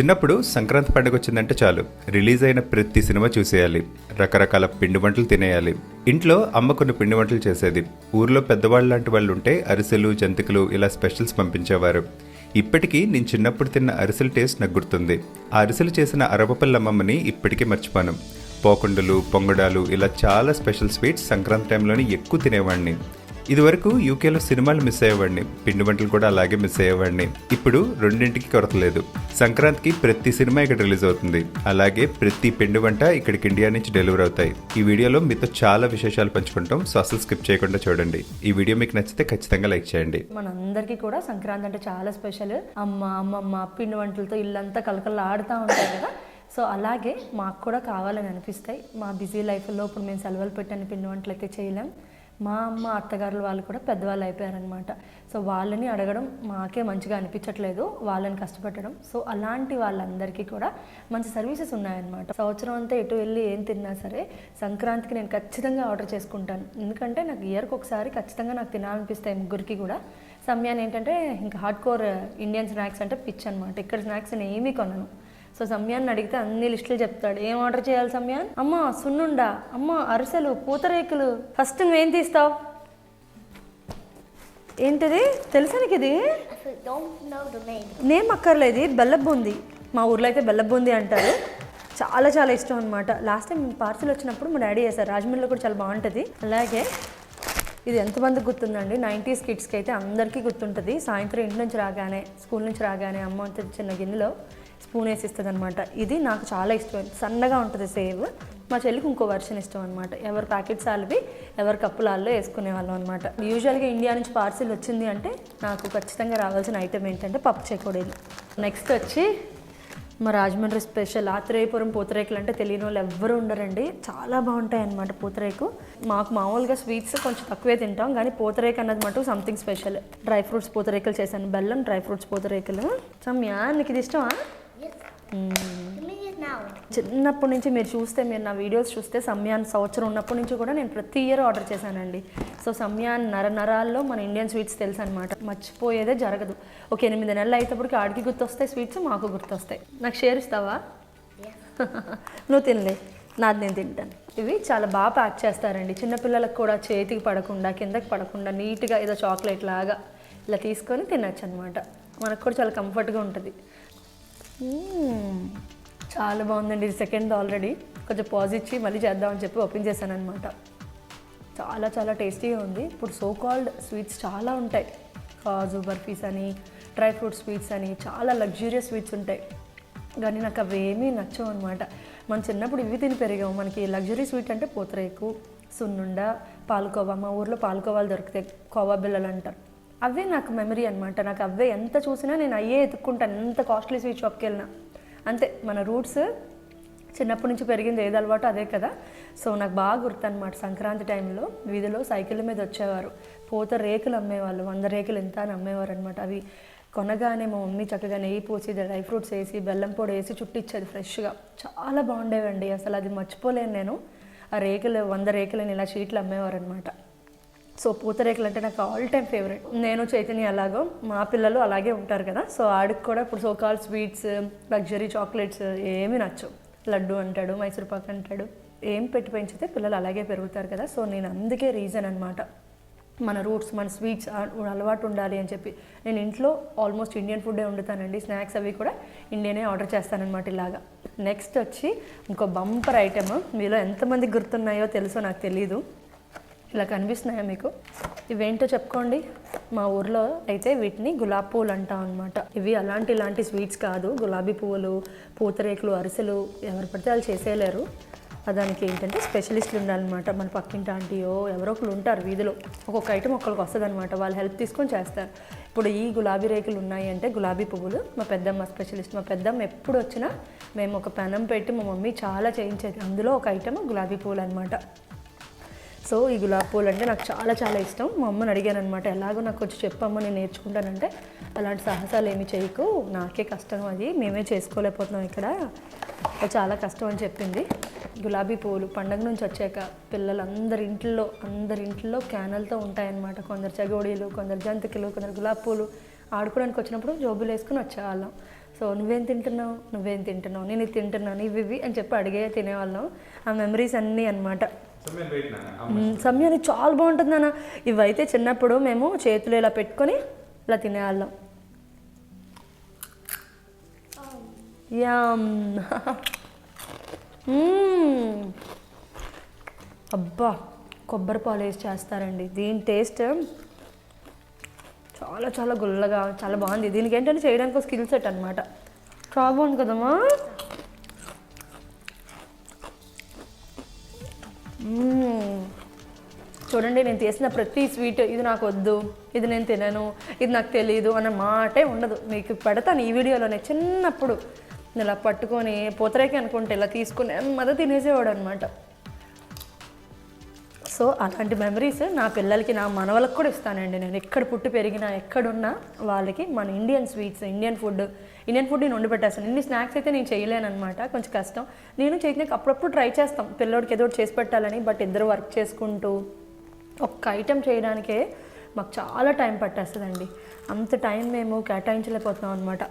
చిన్నప్పుడు సంక్రాంతి పండుగ వచ్చిందంటే చాలు. రిలీజ్ అయిన ప్రతి సినిమా చూసేయాలి. రకరకాల పిండి వంటలు తినేయాలి. ఇంట్లో అమ్మ కొన్ని పిండి వంటలు చేసేది. ఊర్లో పెద్దవాళ్ళు లాంటి వాళ్ళు ఉంటే అరిసెలు జంతికలు ఇలా స్పెషల్స్ పంపించేవారు. ఇప్పటికీ నేను చిన్నప్పుడు తిన్న అరిసెల టేస్ట్ నాకు గుర్తుంది. ఆ అరిసెలు చేసిన అరవపల్లమ్మమ్మని ఇప్పటికీ మర్చిపోను. పోకుండలు పొంగడాలు ఇలా చాలా స్పెషల్ స్వీట్స్ సంక్రాంతి టైంలోనే ఎక్కువ తినేవాడిని ఇదివరకు యూకేలో సినిమాలు మిస్ అయ్యేవాడిని. పిండి వంటలు కూడా అలాగే మిస్ అయ్యేవాడిని. ఇప్పుడు రెండింటికి కొరత లేదు. సంక్రాంతికి ప్రతి సినిమా ఇక్కడ రిలీజ్ అవుతుంది. అలాగే ప్రతి పిండి వంట ఇక్కడికి ఇండియా నుంచి డెలివరీ అవుతాయి. ఈ వీడియోలో మీతో చాలా విశేషాలు పంచుకుంటాం. సో అసలు స్కిప్ చేయకుండా చూడండి. ఈ వీడియో మీకు నచ్చితే ఖచ్చితంగా లైక్ చేయండి. మనందరికీ కూడా సంక్రాంతి అంటే చాలా స్పెషల్. అమ్మ అమ్మమ్మ పిండి వంటలతో ఇల్లంతా కలకల్లా ఆడుతూ ఉంటాయి కదా. సో అలాగే మాకు కూడా కావాలని అనిపిస్తాయి. మా బిజీ లైఫ్లో ఇప్పుడు మేము సెలవులు పెట్టని పిండి వంటలు అయితే చేయలేం. మా అమ్మ అత్తగారులు వాళ్ళు కూడా పెద్దవాళ్ళు అయిపోయారనమాట సో వాళ్ళని అడగడం మాకే మంచిగా అనిపించట్లేదు వాళ్ళని కష్టపెట్టడం. సో అలాంటి వాళ్ళందరికీ కూడా మంచి సర్వీసెస్ ఉన్నాయన్నమాట. సంవత్సరం అంతా ఎటు వెళ్ళి ఏం తిన్నా సరే సంక్రాంతికి నేను ఖచ్చితంగా ఆర్డర్ చేసుకుంటాను. ఎందుకంటే నాకు ఇయర్కి ఒకసారి ఖచ్చితంగా నాకు తినాలనిపిస్తాయి ముగ్గురికి కూడా. సమయాన్ని ఏంటంటే ఇంకా హార్డ్ కోర్ ఇండియన్ స్నాక్స్ అంటే పిచ్ అనమాట ఇక్కడ స్నాక్స్ నేను ఏమీ కొనను. సో సమయాన్ని అడిగితే అన్ని లిస్టులు చెప్తాడు. ఏం ఆర్డర్ చేయాలి సమయాన్ అమ్మ సున్నుండా. అమ్మ అరిసెలు పూతరేకులు. ఫస్ట్ నువ్వేం తీస్తావు? ఏంటిది? తెలుసా నీకు ఇది. నేమ్ అక్కర్లేదు బెల్ల బూంది మా ఊర్లో అయితే బెల్ల బూంది అంటారు. చాలా చాలా ఇష్టం అనమాట లాస్ట్ టైం పార్సిల్ వచ్చినప్పుడు మా డాడీ చేశారు. రాజమండ్రిలో కూడా చాలా బాగుంటుంది. అలాగే ఇది ఎంతమందికి గుర్తుందండి? నైంటీస్ కిడ్స్కి అయితే అందరికీ గుర్తుంటుంది. సాయంత్రం ఇంటి నుంచి రాగానే స్కూల్ నుంచి రాగానే అమ్మ చిన్న గిన్నెలో స్పూన్ వేసి ఇస్తుంది అనమాట ఇది నాకు చాలా ఇష్టం. సన్నగా ఉంటుంది సేవ్. మా చెల్లికి ఇంకో వర్షన్ ఇష్టం అనమాట ఎవరి ప్యాకెట్స్ వాళ్ళవి ఎవరి కప్పులాల్లో వేసుకునే వాళ్ళం అనమాట యూజువల్గా ఇండియా నుంచి పార్సిల్ వచ్చింది అంటే నాకు ఖచ్చితంగా రావాల్సిన ఐటెం ఏంటంటే పప్పు చెకోడీలు నెక్స్ట్ వచ్చి మా రాజమండ్రి స్పెషల్ ఆత్రేయపురం పూతరేకులు అంటే తెలియని వాళ్ళు ఎవ్వరు ఉండరండి. చాలా బాగుంటాయి అన్నమాట పూతరేకు. మాకు మామూలుగా స్వీట్స్ కొంచెం తక్కువే తింటాం. కానీ పూతరేకు అన్నది మటు సంథింగ్ స్పెషల్ డ్రై ఫ్రూట్స్ పూతరేకులు చేశాను. బెల్లం డ్రై ఫ్రూట్స్ పూతరేకులు. సమ్యా నీకు ఇది ఇష్టమా చిన్నప్పటి నుంచి మీరు చూస్తే మీరు నా వీడియోస్ చూస్తే సమ్యాన్ సంవత్సరం ఉన్నప్పటి నుంచి కూడా నేను ప్రతి ఇయర్ ఆర్డర్ చేశానండి. సో సమ్యాన్ నర నరాల్లో మన ఇండియన్ స్వీట్స్ తెలుసు అనమాట మర్చిపోయేదే జరగదు. ఒక ఎనిమిది నెలలు అయినప్పటికి ఆడికి గుర్తొస్తాయి స్వీట్స్ మాకు గుర్తొస్తాయి. నాకు షేర్ ఇస్తావా? నువ్వు తినలే. నాది నేను తింటాను. ఇవి చాలా బాగా ప్యాక్ చేస్తారండి. చిన్నపిల్లలకు కూడా చేతికి పడకుండా కిందకి పడకుండా నీట్గా ఏదో చాక్లెట్ లాగా ఇలా తీసుకొని తినచ్చు అనమాట మనకు కూడా చాలా కంఫర్ట్గా ఉంటుంది. చాలా బాగుందండి. ఇది సెకండ్ ఆల్రెడీ కొంచెం పాజ్ ఇచ్చి మళ్ళీ చేద్దామని చెప్పి ఓపెన్ చేశాను అనమాట చాలా చాలా టేస్టీగా ఉంది. ఇప్పుడు సో కాల్డ్ స్వీట్స్ చాలా ఉంటాయి. కాజు బర్ఫీస్ అని డ్రై ఫ్రూట్ స్వీట్స్ అని చాలా లగ్జూరియస్ స్వీట్స్ ఉంటాయి. కానీ నాకు అవేమీ నచ్చవు అనమాట మనం చిన్నప్పుడు ఇవి తిని పెరిగాము మనకి లగ్జరీ స్వీట్ అంటే పూతరేకు సున్నుండ పాలకోవా. మా ఊర్లో పాలకోవాలు దొరుకుతాయి. కోవా బిల్లలు అంటారు. అవే నాకు మెమరీ అనమాట నాకు అవే ఎంత చూసినా నేను అయ్యే ఎత్తుక్కుంటాను. ఎంత కాస్ట్లీ స్వీట్ షాప్కి వెళ్ళినా. అంతే మన రూట్స్ చిన్నప్పటి నుంచి పెరిగింది ఏది అలవాటు అదే కదా. సో నాకు బాగా గుర్తు అనమాట సంక్రాంతి టైంలో వీధిలో సైకిళ్ళ మీద వచ్చేవారు. పోత రేకులు అమ్మేవాళ్ళు. వంద రేకులు ఎంత అని అమ్మేవారు అనమాట అవి కొనగానే మా మమ్మీ చక్కగా నెయ్యి పోసి డ్రై ఫ్రూట్స్ వేసి బెల్లం పొడి వేసి చుట్టిచ్చేది ఫ్రెష్గా. చాలా బాగుండేవండి. అసలు అది మర్చిపోలేను నేను. ఆ రేకులు వంద రేకులని ఇలా షీట్లు అమ్మేవారు అనమాట సో పూతరేకులు అంటే నాకు ఆల్ టైమ్ ఫేవరెట్ నేను చైతన్య అలాగో మా పిల్లలు అలాగే ఉంటారు కదా. సో ఆడికి కూడా ఇప్పుడు సోకాల్ స్వీట్స్ లగ్జరీ చాక్లెట్స్ ఏమీ నచ్చవు. లడ్డు అంటాడు మైసూర్ పాక్ అంటాడు ఏం పెట్టి పెంచితే పిల్లలు అలాగే పెరుగుతారు కదా. సో నేను అందుకే రీజన్ అనమాట మన రూట్స్ మన స్వీట్స్ అలవాటు ఉండాలి అని చెప్పి. నేను ఇంట్లో ఆల్మోస్ట్ ఇండియన్ ఫుడ్డే వండుతానండి. స్నాక్స్ అవి కూడా ఇండియనే ఆర్డర్ చేస్తానన్నమాట ఇలాగా. నెక్స్ట్ వచ్చి ఇంకో బంపర్ ఐటమ్ మీలో ఎంతమందికి గుర్తున్నాయో తెలుసో నాకు తెలీదు. ఇలా కనిపిస్తున్నాయా మీకు? ఇవేంటో చెప్పుకోండి. మా ఊర్లో అయితే వీటిని గులాబీ పువ్వులు అంటాం అనమాట ఇవి అలాంటి ఇలాంటి స్వీట్స్ కాదు. గులాబీ పువ్వులు పూతరేకులు అరిసెలు ఎవరు పడితే వాళ్ళు చేసేయలేరు. దానికి ఏంటంటే స్పెషలిస్టులు ఉండాలన్నమాట. మన పక్కింటి ఆంటీయో ఎవరో ఒకరు ఉంటారు వీధిలో. ఒక్కొక్క ఐటమ్ ఒక్కరికి వస్తుంది అనమాట వాళ్ళు హెల్ప్ తీసుకొని చేస్తారు. ఇప్పుడు ఈ గులాబీ రేకులు ఉన్నాయి అంటే గులాబీ పువ్వులు. మా పెద్దమ్మ స్పెషలిస్ట్. మా పెద్దమ్మ ఎప్పుడు వచ్చినా మేము ఒక పెనం పెట్టి మా మమ్మీ చాలా చేయించేది. అందులో ఒక ఐటమ్ గులాబీ పువ్వులు అనమాట సో ఈ గులాబీ పూలు అంటే నాకు చాలా చాలా ఇష్టం. మా అమ్మని అడిగాను అనమాట ఎలాగో నాకు వచ్చి చెప్పమ్మ నేను నేర్చుకుంటానంటే. అలాంటి సాహసాలు ఏమి చేయకు నాకే కష్టం అది మేమే చేసుకోలేకపోతున్నాం ఇక్కడ. చాలా కష్టం అని చెప్పింది. గులాబీ పూలు పండగ నుంచి వచ్చాక పిల్లలందరి ఇంట్లో అందరి ఇంట్లో క్యానల్తో ఉంటాయన్నమాట. కొందరు చగోడీలు కొందరు జంతికలు కొందరు గులాబీ పూలు ఆడుకోవడానికి వచ్చినప్పుడు జోబులు వేసుకుని వచ్చేవాళ్ళం. సో నువ్వేం తింటున్నావు? నువ్వేం తింటున్నావు? నేను ఇది తింటున్నాను ఇవి ఇవి అని చెప్పి అడిగే తినేవాళ్ళం. ఆ మెమరీస్ అన్నీ అనమాట సమయాన్ని చాలా బాగుంటుంది నాన్న. ఇవైతే చిన్నప్పుడు మేము చేతులు ఇలా పెట్టుకొని ఇలా తినేవాళ్ళం. యామ్. అబ్బా కొబ్బరి పాలు వేసి చేస్తారండి. దీని టేస్ట్ చాలా చాలా గుల్లగా చాలా బాగుంది. దీనికి ఏంటంటే చేయడానికి ఒక స్కిల్ సెట్ అనమాట చాలా బాగుంది కదమ్మా. చూడండి నేను చేసిన ప్రతి స్వీట్ ఇది నాకు వద్దు ఇది నేను తినను ఇది నాకు తెలియదు అన్న మాటే ఉండదు. మీకు పెడతాను ఈ వీడియోలోనే చిన్నప్పుడు. ఇలా పట్టుకొని పూతరేకి అనుకుంటే ఇలా తీసుకుని మద తినేసేవాడు అనమాట సో అలాంటి మెమరీస్ నా పిల్లలకి నా మనవలకు కూడా ఇస్తానండి నేను. ఎక్కడ పుట్టి పెరిగినా ఎక్కడున్నా వాళ్ళకి మన Indian sweets Indian food Indian food నేను వండి పెట్టేస్తాను ఇన్ని స్నాక్స్ అయితే నేను చేయలేనమాట కొంచెం కష్టం. నేను చేయడానికి అప్పుడప్పుడు ట్రై చేస్తాం. పిల్లోడికి ఏదో ఒకటి చేసి పెట్టాలని బట్ ఇద్దరు వర్క్ చేసుకుంటూ ఒక్క ఐటెం చేయడానికే మాకు చాలా టైం పట్టేస్తుందండి. అంత టైం మేము కేటాయించలేకపోతున్నాం అనమాట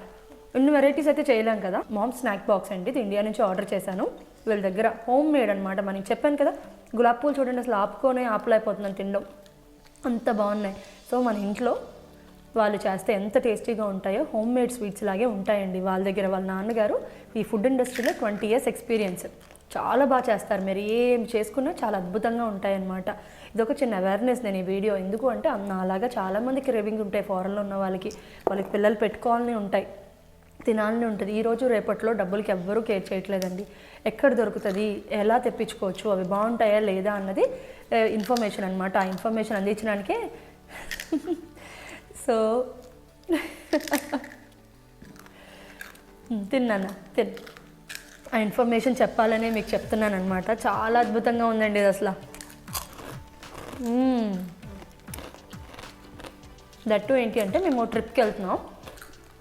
ఇన్ని వెరైటీస్ అయితే చేయలేం కదా. మామ్ స్నాక్ బాక్స్ అండి. ఇది ఇండియా నుంచి ఆర్డర్ చేశాను. వీళ్ళ దగ్గర హోమ్ మేడ్ అనమాట మనకి చెప్పాను కదా గులాబ్ పూలు చూడండి అసలు ఆపుకొని ఆపలేకపోతున్నాను తినడం. అంత బాగున్నాయి. సో మన ఇంట్లో వాళ్ళు చేస్తే ఎంత టేస్టీగా ఉంటాయో హోమ్ మేడ్ స్వీట్స్ లాగే ఉంటాయండి వాళ్ళ దగ్గర. వాళ్ళ నాన్నగారు ఈ ఫుడ్ ఇండస్ట్రీలో ట్వంటీ ఇయర్స్ ఎక్స్పీరియన్స్ చాలా బాగా చేస్తారు. మీరు ఏం చేసుకున్నా చాలా అద్భుతంగా ఉంటాయన్నమాట. ఇదొక చిన్న అవేర్నెస్ నేను ఈ వీడియో ఎందుకు అంటే అన్న అలాగా చాలామంది క్రేవింగ్ ఉంటాయి ఫారెన్లో ఉన్న వాళ్ళకి. వాళ్ళకి పిల్లలు పెట్టుకోవాలని ఉంటాయి. తినాలని ఉంటుంది. ఈరోజు రేపట్లో డబ్బులకి ఎవ్వరూ కేర్ చేయట్లేదండి. ఎక్కడ దొరుకుతుంది? ఎలా తెప్పించుకోవచ్చు? అవి బాగుంటాయా లేదా అన్నది ఇన్ఫర్మేషన్ అనమాట ఆ ఇన్ఫర్మేషన్ అందించడానికే. సో తిన్నాను తిన్ ఆ ఇన్ఫర్మేషన్ చెప్పాలని మీకు చెప్తున్నాను అనమాట చాలా అద్భుతంగా ఉందండి ఇది అసలు. దట్టు ఏంటి అంటే మేము ట్రిప్కి వెళ్తున్నాం.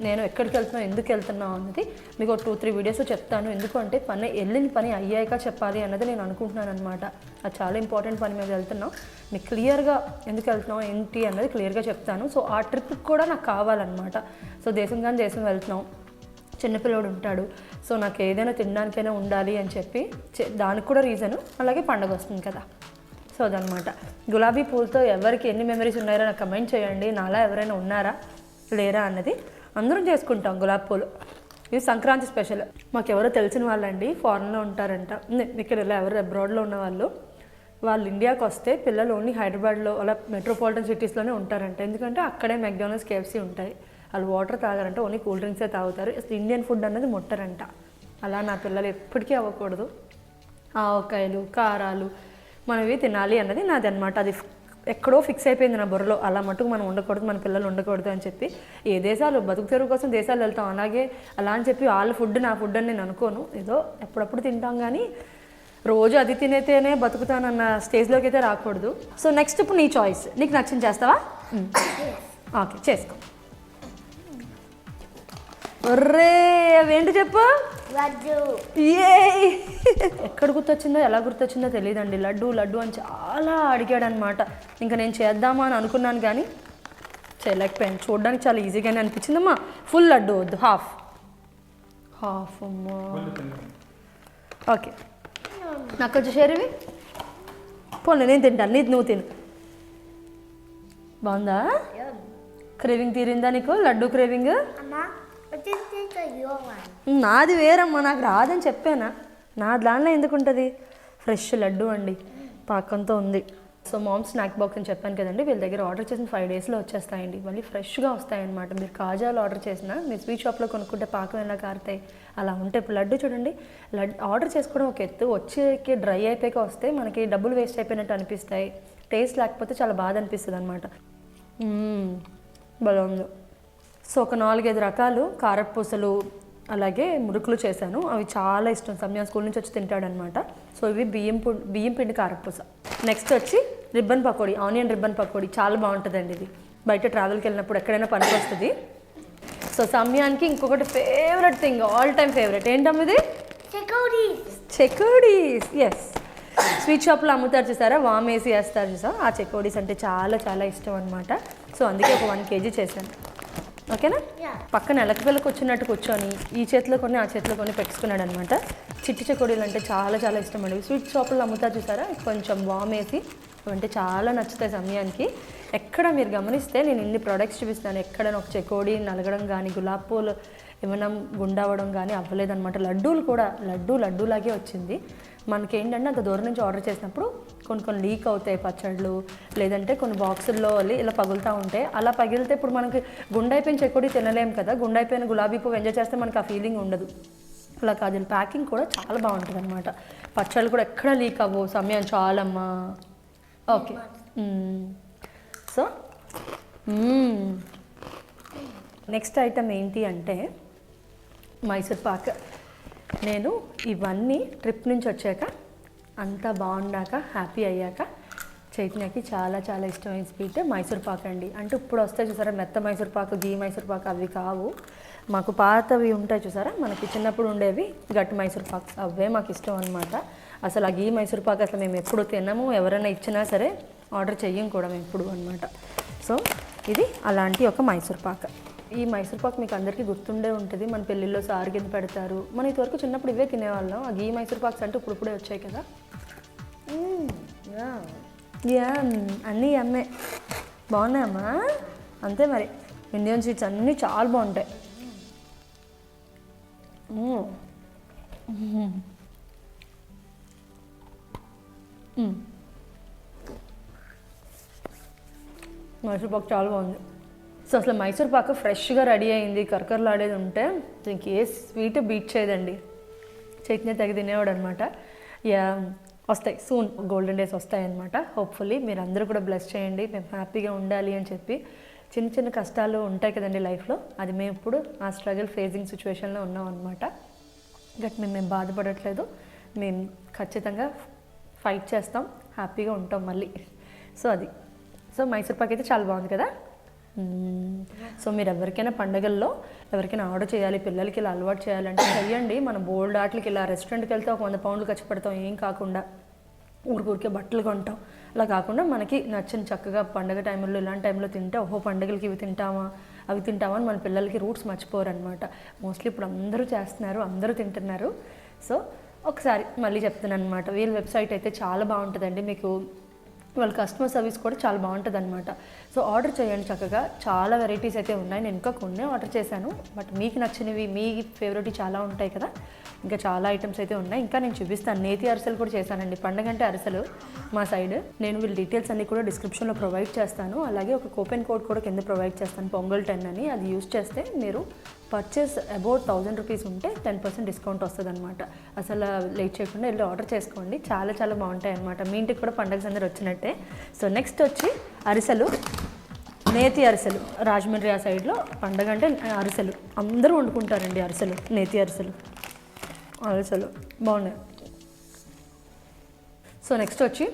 నేను ఎక్కడికి వెళ్తున్నాం ఎందుకు వెళ్తున్నావు అన్నది మీకు టూ త్రీ వీడియోస్ చెప్తాను. ఎందుకంటే పని వెళ్ళిన పని అయ్యాక చెప్పాలి అన్నది నేను అనుకుంటున్నాను అనమాట అది చాలా ఇంపార్టెంట్ పని మీద వెళ్తున్నాం. మీకు క్లియర్గా ఎందుకు వెళ్తున్నాం ఏంటి అన్నది క్లియర్గా చెప్తాను. సో ఆ ట్రిప్కి కూడా నాకు కావాలన్నమాట. సో దేశం కానీ దేశం వెళ్తున్నాం. చిన్నపిల్లోడు ఉంటాడు. సో నాకు ఏదైనా తినడానికైనా ఉండాలి అని చెప్పి దానికి కూడా రీజను అలాగే పండగ వస్తుంది కదా. సో అదనమాట గులాబీ పూలతో ఎవరికి ఎన్ని మెమరీస్ ఉన్నారో నాకు కమెంట్ చేయండి. నాలా ఎవరైనా ఉన్నారా? లేరా అన్నది అందరం చేసుకుంటాం గులాబీ పూలు. ఇది సంక్రాంతి స్పెషల్. మాకు ఎవరో తెలిసిన వాళ్ళండి ఫారెన్లో ఉంటారంట. ఇక్కడ ఎవరు అబ్రాడ్లో ఉన్న వాళ్ళు వాళ్ళు ఇండియాకి వస్తే పిల్లలు ఓన్లీ హైదరాబాద్లో అలా మెట్రోపాలిటన్ సిటీస్లోనే ఉంటారంట. ఎందుకంటే అక్కడే మెక్డానల్డ్స్ కేఎఫ్సీ ఉంటాయి. వాళ్ళు వాటర్ తాగారంటే ఓన్లీ కూల్ డ్రింక్సే తాగుతారు. అసలు ఇండియన్ ఫుడ్ అన్నది ముట్టరంట. అలా నా పిల్లలు ఎప్పటికీ అవ్వకూడదు. ఆవకాయలు కారాలు మనవి తినాలి అన్నది నాది అనమాట అది ఎక్కడో ఫిక్స్ అయిపోయింది నా బుర్రలో. అలా మటుకు మనం ఉండకూడదు మన పిల్లలు ఉండకూడదు అని చెప్పి ఏ దేశాలు బతుకు తెరువు కోసం దేశాలు వెళ్తాం. అలాగే అలా అని చెప్పి వాళ్ళ ఫుడ్ నా ఫుడ్ అని నేను అనుకోను. ఏదో ఎప్పుడప్పుడు తింటాం కానీ రోజు అది తినేతేనే బతుకుతానన్న స్టేజ్లోకి అయితే రాకూడదు. సో నెక్స్ట్ ఇప్పుడు నీ చాయిస్ నీకు నచ్చింది చేస్తావా? ఓకే చేసుకో. ఒర్రే అవేంటి చెప్పు. ఏ ఎక్కడ గుర్తొచ్చిందో ఎలా గుర్తొచ్చిందో తెలియదండి లడ్డు లడ్డు అని చాలా అడిగాడు అనమాట ఇంకా నేను చేద్దామా అని అనుకున్నాను కానీ చేయలేకపోయాను. చూడడానికి చాలా ఈజీగానే అనిపించిందమ్మా. ఫుల్ లడ్డు వద్దు. హాఫ్. హాఫ్ అమ్మా. ఓకే. నాకు కొంచెం షేర్వి పోనీ నేను తింటాను. నీది నువ్వు తిను. బాగుందా. క్రేవింగ్ తీరిందా నీకు? లడ్డు క్రేవింగ్? నాది వేరమ్మా నాకు రాదని చెప్పానా? నా దానిలో ఎందుకు ఉంటుంది ఫ్రెష్ లడ్డు అండి పాకంతో ఉంది. సో మామ్ స్నాక్ బాక్స్ అని చెప్పాను కదండి వీళ్ళ దగ్గర ఆర్డర్ చేసిన ఫైవ్ డేస్లో వచ్చేస్తాయండి. మళ్ళీ ఫ్రెష్గా వస్తాయన్నమాట. మీరు కాజాలు ఆర్డర్ చేసినా మీరు స్వీట్ షాప్లో కొనుక్కుంటే పాకం ఎలా కారుతాయి? అలా ఉంటే ఇప్పుడు లడ్డు చూడండి లడ్డు ఆర్డర్ చేసుకోవడం ఒక ఎత్తు వచ్చేకి డ్రై అయిపోయాక వస్తే మనకి డబ్బులు వేస్ట్ అయిపోయినట్టు అనిపిస్తాయి. టేస్ట్ లేకపోతే చాలా బాధ అనిపిస్తుంది అనమాట బలం సో ఒక నాలుగైదు రకాలు కారపూసలు అలాగే మురుకులు చేశాను. అవి చాలా ఇష్టం. సమయం స్కూల్ నుంచి వచ్చి తింటాడనమాట. సో ఇవి బియ్యం బియ్యం పిండి కారపూస. నెక్స్ట్ వచ్చి ribbon pakodi onion ribbon pakodi. చాలా బాగుంటుందండి ఇది. బయట ట్రావెల్కి వెళ్ళినప్పుడు ఎక్కడైనా పనికి వస్తుంది సో సమయానికి ఇంకొకటి favourite thing all time favourite ఏంటమ్మ ఇది? Chikoris. చెకోడీస్. ఎస్ స్వీట్ షాప్లో అమ్ముతారు చూసారా? వామ్ వేసి వేస్తారు చూసా ఆ చెకోడీస్ అంటే చాలా చాలా ఇష్టం అనమాట సో అందుకే ఒక వన్ కేజీ చేశాను. ఓకేనా. పక్కన ఎలకపిల్లకి వచ్చినట్టు కూర్చొని ఈ చేతిలో కొన్ని ఆ చేతిలో కొన్ని పెట్టుకున్నాడు అనమాట చిట్టి చెకోడీలు అంటే చాలా చాలా ఇష్టం అండి. స్వీట్ షాపుల్లో అమ్ముతా చూసారా? కొంచెం వామ్ వేసి అంటే చాలా నచ్చుతాయి సమయానికి. ఎక్కడ మీరు గమనిస్తే నేను ఇన్ని ప్రోడక్ట్స్ చూపిస్తాను ఎక్కడ ఒక చెకోడి నలగడం కానీ గులాబ్ పూలు ఏమైనా గుండవడం కానీ అవ్వలేదన్నమాట. లడ్డూలు కూడా లడ్డు లడ్డూలాగే వచ్చింది. మనకి ఏంటంటే అంత దూరం నుంచి ఆర్డర్ చేసినప్పుడు కొన్ని కొన్ని లీక్ అవుతాయి పచ్చళ్ళు లేదంటే కొన్ని బాక్సుల్లో వెళ్ళి ఇలా పగులుతూ ఉంటాయి. అలా పగిలితే ఇప్పుడు మనకి గుండైపోయిన చెక్కుడి తినలేం కదా. గుండైపోయిన గులాబీ పువ్వు ఎంజాయ్ చేస్తే మనకి ఆ ఫీలింగ్ ఉండదు. అలా కాదు ప్యాకింగ్ కూడా చాలా బాగుంటుంది అనమాట పచ్చళ్ళు కూడా ఎక్కడ లీక్ అవ్వవు. సమయం చాలమ్మా. ఓకే. సో నెక్స్ట్ ఐటమ్ ఏంటి అంటే మైసూర్ పాక్. నేను ఇవన్నీ ట్రిప్ నుంచి వచ్చాక అంతా బాగుండాక హ్యాపీ అయ్యాక చైతన్యకి చాలా చాలా ఇష్టమైన స్వీట్ మైసూర్ పాక్ అండి. అంటే ఇప్పుడు వస్తాయి చూసారా మెత్త మైసూర్ పాక్ గీ మైసూర్ పాక్ అవి కావు. మాకు పాతవి ఉంటాయి చూసారా మనకి చిన్నప్పుడు ఉండేవి గట్టి మైసూర్ పాక్ అవే మాకు ఇష్టం అనమాట అసలు ఆ గీ మైసూర్ పాక్ అసలు మేము ఎప్పుడు తినము ఎవరైనా ఇచ్చినా సరే ఆర్డర్ చెయ్యం కూడా మేము ఎప్పుడు అనమాట సో ఇది అలాంటి ఒక మైసూర్ పాక్. ఈ మైసూర్ పాక్ మీకు అందరికీ గుర్తుండే ఉంటుంది. మన పెళ్ళిళ్ళో సారు కింద పెడతారు. మన ఇంతవరకు చిన్నప్పుడు ఇవే తినేవాళ్ళం. ఆ గీ మైసూర్ పాక్స్ అంటే ఇప్పుడు ఇప్పుడే వచ్చాయి కదా. యా. అన్నీ అమ్మే? బాగున్నాయమ్మా అంతే మరి. ఇండియన్ స్వీట్స్ అన్నీ చాలా బాగుంటాయి. మ్మ్. మైసూర్ పాక్ చాలా బాగుంది. సో అసలు మైసూర్ పాక ఫ్రెష్గా రెడీ అయింది కరకరలాడేది ఉంటే దీనికి ఏ స్వీట్ బీట్ చేయదండి. చట్నీ తగి తినేవాడు అనమాట యా వస్తాయి సూన్ గోల్డెన్ డేస్ వస్తాయి అనమాట హోప్ఫుల్లీ మీరు అందరూ కూడా బ్లెస్ చేయండి మేము హ్యాపీగా ఉండాలి అని చెప్పి. చిన్న చిన్న కష్టాలు ఉంటాయి కదండి లైఫ్లో. అది మేము ఇప్పుడు ఆ స్ట్రగుల్ ఫేసింగ్ సిచ్యువేషన్లో ఉన్నాం అనమాట గట్ మేము మేము బాధపడట్లేదు. మేము ఖచ్చితంగా ఫైట్ చేస్తాం హ్యాపీగా ఉంటాం మళ్ళీ. సో అది. సో మైసూర్ పాక్ అయితే చాలా బాగుంది కదా? సో మీరు ఎవరికైనా పండగల్లో ఎవరికైనా ఆర్డర్ చేయాలి పిల్లలకి ఇలా అలవాటు చేయాలంటే చెయ్యండి. మనం బోల్డ్ ఆటలకి ఇలా రెస్టారెంట్కి వెళ్తే ఒక వంద పౌండ్లు ఖర్చు పెడతాం ఏం కాకుండా ఊరికూరికే బట్టలు కొంటాం. అలా కాకుండా మనకి నచ్చిన చక్కగా పండగ టైంలో ఇలాంటి టైంలో తింటే ఓహో పండగలకి ఇవి తింటామా అవి తింటామా అని మన పిల్లలకి రూట్స్ మర్చిపోరు అనమాట మోస్ట్లీ ఇప్పుడు అందరూ చేస్తున్నారు అందరూ తింటున్నారు. సో ఒకసారి మళ్ళీ చెప్తున్నాను అనమాట వీళ్ళ వెబ్సైట్ అయితే చాలా బాగుంటుందండి. మీకు వాళ్ళ కస్టమర్ సర్వీస్ కూడా చాలా బాగుంటుంది అనమాట సో ఆర్డర్ చేయండి చక్కగా. చాలా వెరైటీస్ అయితే ఉన్నాయి. నేను ఇంకా కొన్ని ఆర్డర్ చేశాను. బట్ మీకు నచ్చినవి మీ ఫేవరెట్ చాలా ఉంటాయి కదా. ఇంకా చాలా ఐటమ్స్ అయితే ఉన్నాయి. ఇంకా నేను చూపిస్తాను. నేతి అరిసెలు కూడా చేశానండి. పండగ అంటే అరిసెలు మా సైడ్ నేను వీళ్ళ డీటెయిల్స్ అన్ని కూడా డిస్క్రిప్షన్లో ప్రొవైడ్ చేస్తాను. అలాగే ఒక కూపెన్ కోడ్ కూడా కింద ప్రొవైడ్ చేస్తాను. పొంగల్ టెన్ అని. అది యూస్ చేస్తే మీరు పర్చేస్ అబౌట్ థౌజండ్ రూపీస్ ఉంటే టెన్ పర్సెంట్ డిస్కౌంట్ వస్తుంది అనమాట అసలు లేట్ చేయకుండా వెళ్ళి ఆర్డర్ చేసుకోండి. చాలా చాలా బాగుంటాయి అనమాట మీ ఇంటికి కూడా పండగ అందరు వచ్చినట్టే. సో నెక్స్ట్ వచ్చి అరిసెలు. నేతి అరిసెలు. రాజమండ్రి ఆ సైడ్లో పండగ అంటే అరిసెలు. అందరూ వండుకుంటారండి అరిసెలు. నేతి అరిసెలు. అరిసెలు. బాగున్నాయి. సో నెక్స్ట్ వచ్చి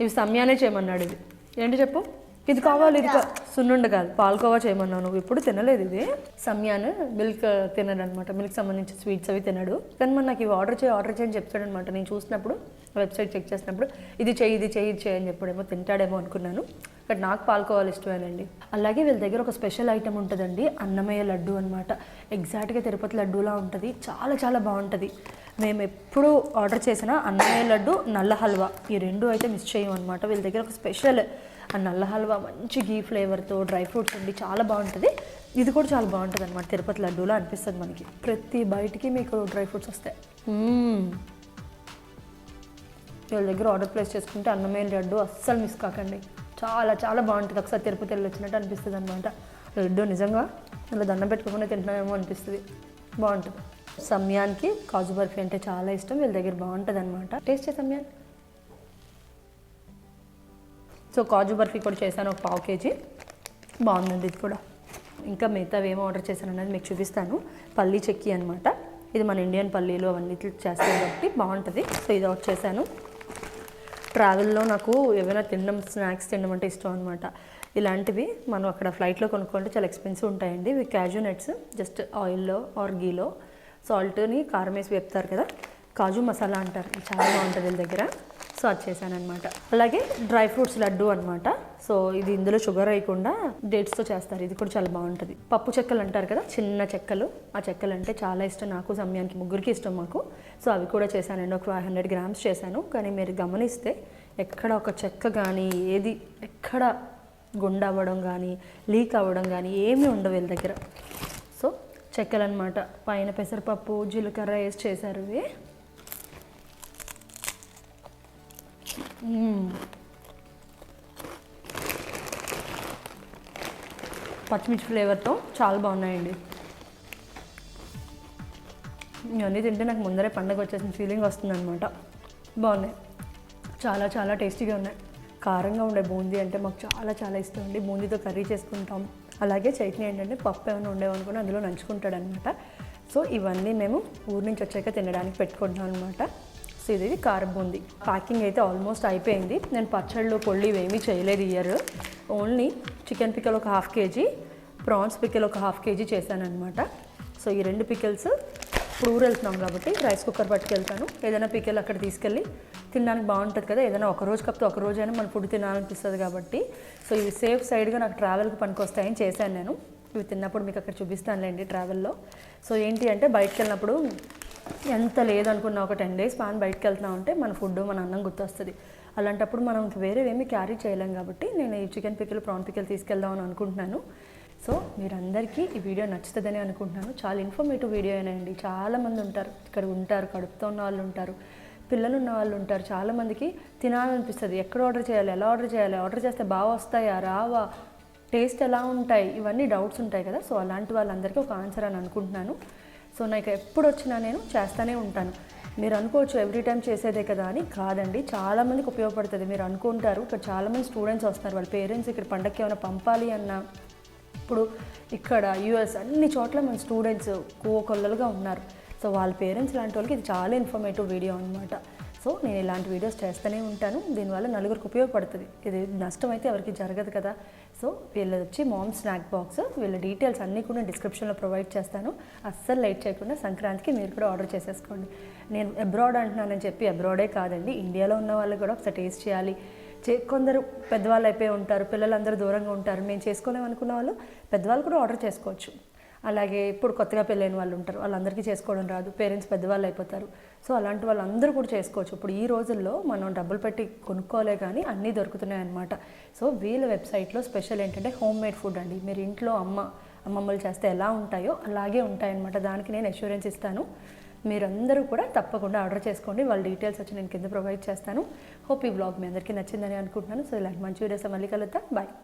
ఇవి సమయానే చేయమన్నాడు ఇది. ఏంటి చెప్పు? ఇది కావాలి ఇది సున్నుండ కాదు. పాల్కోవా చేయమన్నావు నువ్వు. ఇప్పుడు తినలేదు ఇది. సమ్యాన్ మిల్క్ తినడు అనమాట మిల్క్ సంబంధించిన స్వీట్స్ అవి తినడు. కానీ మరి నాకు ఇవి ఆర్డర్ చేయి ఆర్డర్ చేయని చెప్తాడు అనమాట నేను చూసినప్పుడు వెబ్సైట్ చెక్ చేసినప్పుడు ఇది చేయి ఇది చేయి ఇది చేయి అని చెప్పాడేమో తింటాడేమో అనుకున్నాను. బట్ నాకు పాల్కోవాలి ఇష్టమేనండి. అలాగే వీళ్ళ దగ్గర ఒక స్పెషల్ ఐటమ్ ఉంటుందండి. అన్నమయ్య లడ్డు అనమాట ఎగ్జాక్ట్గా తిరుపతి లడ్డూలా ఉంటుంది. చాలా చాలా బాగుంటుంది. మేము ఎప్పుడు ఆర్డర్ చేసిన అన్నమయ్య లడ్డు నల్ల హల్వా. ఈ రెండు అయితే మిస్ చేయం అనమాట వీళ్ళ దగ్గర ఒక స్పెషల్ ఆ నల్ల హల్వా మంచి గీ ఫ్లేవర్తో డ్రై ఫ్రూట్స్ ఉండి చాలా బాగుంటుంది. ఇది కూడా చాలా బాగుంటుంది అనమాట తిరుపతి లడ్డూలా అనిపిస్తుంది మనకి. ప్రతి బయటికి మీకు డ్రై ఫ్రూట్స్ వస్తాయి. వీళ్ళ దగ్గర ఆర్డర్ ప్లేస్ చేసుకుంటే అన్నమయ్య లడ్డు అస్సలు మిస్ కాకండి. చాలా చాలా బాగుంటుంది. ఒకసారి తిరుపతి వెళ్ళి వచ్చినట్టు అనిపిస్తుంది అనమాట లడ్డు నిజంగా ఇలా దండం పెట్టుకోకుండా తింటున్నామేమో అనిపిస్తుంది. బాగుంటుంది. సమయానికి కాజు బర్ఫీ అంటే చాలా ఇష్టం. వీళ్ళ దగ్గర బాగుంటుంది అనమాట టేస్ట్ చేయి సమయాన్. సో కాజు బర్ఫీ కూడా చేశాను ఒక పావు కేజీ. బాగుందండి ఇది కూడా. ఇంకా మిగతావి ఏం ఆర్డర్ చేశాను అనేది మీకు చూపిస్తాను. పల్లీ చెక్కి అనమాట ఇది మన ఇండియన్ పల్లీలు అవన్నీ చేస్తాం కాబట్టి బాగుంటుంది. సో ఇది ఒకటి చేశాను. ట్రావెల్లో నాకు ఏమైనా తినడం స్నాక్స్ తినడం అంటే ఇష్టం అనమాట ఇలాంటివి మనం అక్కడ ఫ్లైట్లో కొనుక్కుంటే చాలా ఎక్స్పెన్సివ్ ఉంటాయండి. ఇవి క్యాజు నట్స్ జస్ట్ ఆయిల్లో ఆర్ గీలో. సాల్ట్ని కారం వేసి వేపుతారు కదా. కాజు మసాలా అంటారు. చాలా బాగుంటుంది వీళ్ళ దగ్గర. సో అది చేశానమాట అలాగే డ్రై ఫ్రూట్స్ లడ్డు అనమాట సో ఇది ఇందులో షుగర్ వేయకుండా డేట్స్తో చేస్తారు. ఇది కూడా చాలా బాగుంటుంది. పప్పు చెక్కలు అంటారు కదా చిన్న చెక్కలు. ఆ చెక్కలు అంటే చాలా ఇష్టం నాకు సమయానికి ముగ్గురికి ఇష్టం మాకు. సో అవి కూడా చేశానండి. ఒక ఫైవ్ హండ్రెడ్ గ్రామ్స్ చేశాను. కానీ మీరు గమనిస్తే ఎక్కడ ఒక చెక్క కానీ ఏది ఎక్కడ గుండె అవ్వడం కానీ లీక్ అవ్వడం కానీ ఏమీ ఉండవు వీళ్ళ దగ్గర. సో చెక్కలు అనమాట పైన పెసరపప్పు జీలకర్ర వేసి చేశారు ఇవి. పచ్చిమిర్చి ఫ్లేవర్తో చాలా బాగున్నాయండి. ఇవన్నీ తింటే నాకు ముందరే పండగ వచ్చేసిన ఫీలింగ్ వస్తుందన్నమాట. బాగున్నాయి. చాలా చాలా టేస్టీగా ఉన్నాయి. కారంగా ఉండే బూందీ అంటే మాకు చాలా చాలా ఇష్టం అండి. బూందీతో కర్రీ చేసుకుంటాం. అలాగే చట్నీ ఏంటంటే పప్పు ఏమైనా ఉండేవనుకుని అందులో నంచుకుంటాడనమాట సో ఇవన్నీ మేము ఊరి నుంచి వచ్చాక తినడానికి పెట్టుకుంటాం అనమాట సో ఇది కారం బూంది ప్యాకింగ్ అయితే ఆల్మోస్ట్ అయిపోయింది. నేను పచ్చళ్ళు పొళ్ళు ఇవేమీ చేయలేదు ఇయర్. ఓన్లీ చికెన్ పిక్కలు ఒక హాఫ్ కేజీ ప్రాన్స్ పిక్కలు ఒక హాఫ్ కేజీ చేశాను అనమాట సో ఈ రెండు పికిల్స్ ఇప్పుడు ఊరు వెళ్తున్నాం కాబట్టి రైస్ కుక్కర్ పట్టుకెళ్తాను. ఏదైనా పికిల్ అక్కడ తీసుకెళ్ళి తినడానికి బాగుంటుంది కదా. ఏదైనా ఒక రోజు కాకపోతే ఒక రోజైనా మన ఫుడ్ తినాలనిపిస్తుంది కాబట్టి. సో ఇవి సేఫ్ సైడ్గా నాకు ట్రావెల్కి పనికొస్తాయని చేశాను నేను. ఇవి తిన్నప్పుడు మీకు అక్కడ చూపిస్తానులేండి ట్రావెల్లో సో ఏంటి అంటే బయటకు వెళ్ళినప్పుడు ఎంత లేదనుకున్నా ఒక టెన్ డేస్ పాన్ బయటకు వెళ్తున్నాం అంటే మన ఫుడ్ మన అన్నం గుర్తొస్తుంది. అలాంటప్పుడు మనం వేరేవేమి క్యారీ చేయలేం కాబట్టి నేను ఈ చికెన్ పిక్కలు ప్రాన్ పిక్కలు తీసుకెళ్దామని అనుకుంటున్నాను. సో మీరందరికీ ఈ వీడియో నచ్చుతుందని అనుకుంటున్నాను. చాలా ఇన్ఫర్మేటివ్ వీడియో అండి చాలామంది ఉంటారు. ఇక్కడ ఉంటారు కడుపుతో ఉన్న వాళ్ళు ఉంటారు పిల్లలు ఉన్న వాళ్ళు ఉంటారు. చాలామందికి తినాలనిపిస్తుంది. ఎక్కడ ఆర్డర్ చేయాలి? ఎలా ఆర్డర్ చేయాలి? ఆర్డర్ చేస్తే బాగా వస్తాయా? రావా? టేస్ట్ ఎలా ఉంటాయి? ఇవన్నీ డౌట్స్ ఉంటాయి కదా. సో అలాంటి వాళ్ళందరికీ ఒక ఆన్సర్ అని అనుకుంటున్నాను. సో నాకు ఎప్పుడు వచ్చినా నేను చేస్తూనే ఉంటాను. మీరు అనుకోవచ్చు ఎవ్రీ టైం చేసేదే కదా అని. కాదండి చాలామందికి ఉపయోగపడుతుంది. మీరు అనుకుంటారు ఇక్కడ చాలామంది స్టూడెంట్స్ వస్తున్నారు వాళ్ళ పేరెంట్స్ ఇక్కడ పండగకి ఏమైనా పంపాలి అన్నా ఇప్పుడు ఇక్కడ యూఎస్ అన్ని చోట్ల మన స్టూడెంట్స్ కోకొల్లలుగా ఉన్నారు. సో వాళ్ళ పేరెంట్స్ లాంటి వాళ్ళకి ఇది చాలా ఇన్ఫర్మేటివ్ వీడియో అనమాట సో నేను ఇలాంటి వీడియోస్ చేస్తూనే ఉంటాను. దీనివల్ల నలుగురికి ఉపయోగపడుతుంది. ఇది నష్టం అయితే ఎవరికి జరగదు కదా. సో వీళ్ళు వచ్చి మామ్ స్నాక్ బాక్స్ వీళ్ళ డీటెయిల్స్ అన్నీ కూడా డిస్క్రిప్షన్లో ప్రొవైడ్ చేస్తాను. అస్సలు లేట్ చేయకుండా సంక్రాంతికి మీరు కూడా ఆర్డర్ చేసేసుకోండి. నేను అబ్రాడ్ అంటున్నానని చెప్పి అబ్రాడే కాదండి ఇండియాలో ఉన్న వాళ్ళు కూడా ఒకసారి టేస్ట్ చేయాలి. చే కొందరు పెద్దవాళ్ళు అయిపోయి ఉంటారు పిల్లలందరూ దూరంగా ఉంటారు. మేము చేసుకోలేమనుకున్న వాళ్ళు పెద్దవాళ్ళు కూడా ఆర్డర్ చేసుకోవచ్చు. అలాగే ఇప్పుడు కొత్తగా పెళ్ళైన వాళ్ళు ఉంటారు వాళ్ళందరికీ చేసుకోవడం రాదు. పేరెంట్స్ పెద్దవాళ్ళు అయిపోతారు. సో అలాంటి వాళ్ళందరూ కూడా చేసుకోవచ్చు. ఇప్పుడు ఈ రోజుల్లో మనం డబ్బులు పెట్టి కొనుక్కోలే కానీ అన్నీ దొరుకుతున్నాయి అన్నమాట సో వీళ్ళ వెబ్సైట్లో స్పెషల్ ఏంటంటే హోమ్ మేడ్ ఫుడ్ అండి. మీరు ఇంట్లో అమ్మ అమ్మమ్మలు చేస్తే ఎలా ఉంటాయో అలాగే ఉంటాయన్నమాట. దానికి నేను అష్యూరెన్స్ ఇస్తాను. మీరందరూ కూడా తప్పకుండా ఆర్డర్ చేసుకోండి. వాళ్ళ డీటెయిల్స్ వచ్చి నేను కింద ప్రొవైడ్ చేస్తాను. హోప్ ఈ బ్లాగ్ మీ అందరికీ నచ్చిందని అనుకుంటున్నాను. సో ఇలాంటి మంచి వీడియోస్ మళ్ళీ కలుద్దాం. బాయ్.